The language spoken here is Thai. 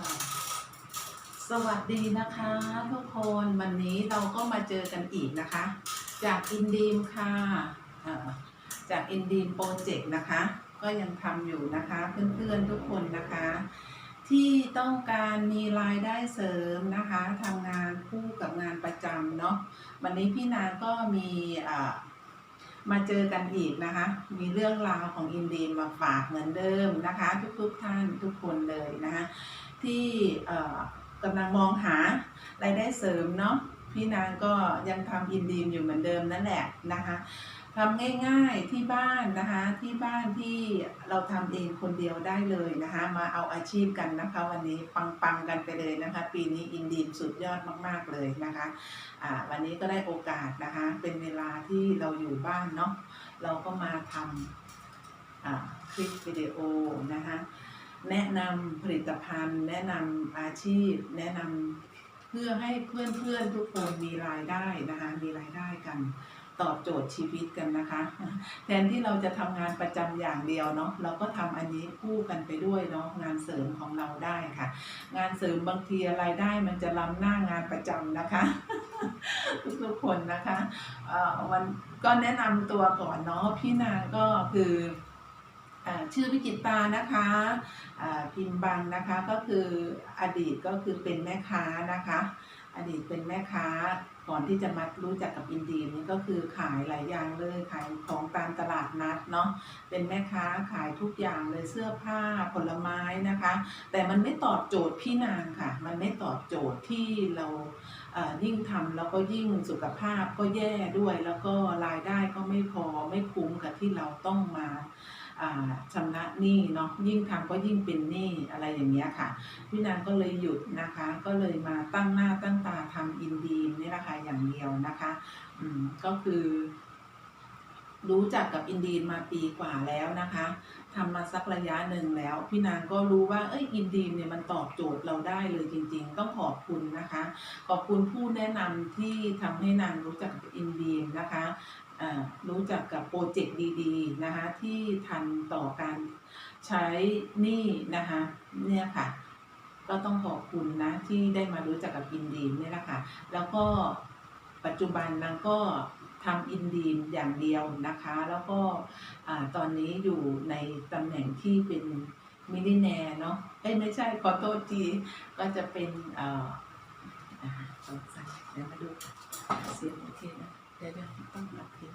ค่ะ สวัสดีนะคะทุกคนวันนี้เราก็มาเจอกันอีกนะคะ จากอินดีมค่ะจากอินดีมโปรเจกต์นะคะ ก็ยังทำอยู่นะคะ เพื่อนๆทุกคนนะคะ ที่ต้องการมีรายได้เสริมนะคะทำงานคู่กับงานประจำเนาะวันนี้พี่นางก็มีมาเจอกันอีกนะคะ มีเรื่องราวของอินดีมมาฝากเหมือนเดิมนะคะ ทุกๆท่านทุกคนเลยนะคะ ที่กำลังมองหารายได้เสริมเนาะพี่นางก็ยังทำอินดีมอยู่เหมือนเดิมนั่นแหละนะคะทำง่ายๆที่บ้านนะคะที่บ้านที่เราทำเองคนเดียวได้เลยนะคะมาเอาอาชีพกันนะคะวันนี้ปังๆกันไปเลยนะคะ ปีนี้อินดีมสุดยอดมากๆเลยนะคะอ่าวันนี้ก็ได้โอกาสนะคะเป็นเวลาที่เราอยู่บ้านเนาะเราก็มาทำคลิปวิดีโอนะคะ แนะนำผลิตภัณฑ์ แนะนำอาชีพ แนะนำเพื่อให้เพื่อนๆทุกคนมีรายได้นะคะมีรายได้กันตอบโจทย์ชีวิตกันนะคะ แทนที่เราจะทำงานประจำอย่างเดียวเนาะเราก็ทำอันนี้คู่กันไปด้วยเนาะงานเสริมของเราได้ค่ะ งานเสริมบางทีรายได้มันจะล้ำหน้างานประจำนะคะ ทุกๆคนนะคะเออวันก็แนะนำตัวก่อนเนาะพี่นางก็คือ ชื่อวิจิตตานะคะพิมบังนะคะก็คืออดีตก็คือเป็นแม่ค้านะคะ อดีตเป็นแม่ค้าก่อนที่จะมารู้จักกับอินดีนี่ก็คือขายหลายอย่างเลยขายของตามตลาดนัดเนาะเป็นแม่ค้าขายทุกอย่างเลยเสื้อผ้าผลไม้นะคะ แต่มันไม่ตอบโจทย์พี่นางค่ะ มันไม่ตอบโจทย์ที่เรายิ่งทำแล้วก็ยิ่งสุขภาพก็แย่ด้วย แล้วก็รายได้ก็ไม่พอไม่คุ้มกับที่เราต้องมา ชำระหนี้เนาะยิ่งทำก็ยิ่งเป็นหนี้อะไรอย่างเงี้ยค่ะพี่นางก็เลยหยุดนะคะ ก็เลยมาตั้งหน้าตั้งตาทำอินดีมนี่แหละค่ะอย่างเดียวนะคะอืมก็คือ รู้จักกับอินดีมมาปีกว่าแล้วนะคะทำมาสักระยะหนึ่งแล้ว พี่นางก็รู้ว่าเอ้ยอินดีมเนี่ยมันตอบโจทย์เราได้เลยจริง ๆ ต้องขอบคุณนะคะ ขอบคุณผู้แนะนำที่ทำให้นางรู้จักกับอินดีมนะคะ รู้จักกับโปรเจกต์ดีๆนะคะที่ทันต่อการใช้หนี้นะคะเนี่ยค่ะ ก็ต้องขอบคุณนะที่ได้มารู้จักกับอินดีมเนี่ยแหละค่ะแล้วก็ปัจจุบันนางก็ทำอินดีมอย่างเดียวนะคะ แล้วก็อ่าตอนนี้อยู่ในตำแหน่งที่เป็นมิลิแนร์เนาะเอ้ยไม่ใช่ขอโทษทีก็จะเป็นเอ่ออ่าเดี๋ยวมาดูเสียงโอเคนะเดี๋ยว เดี๋ย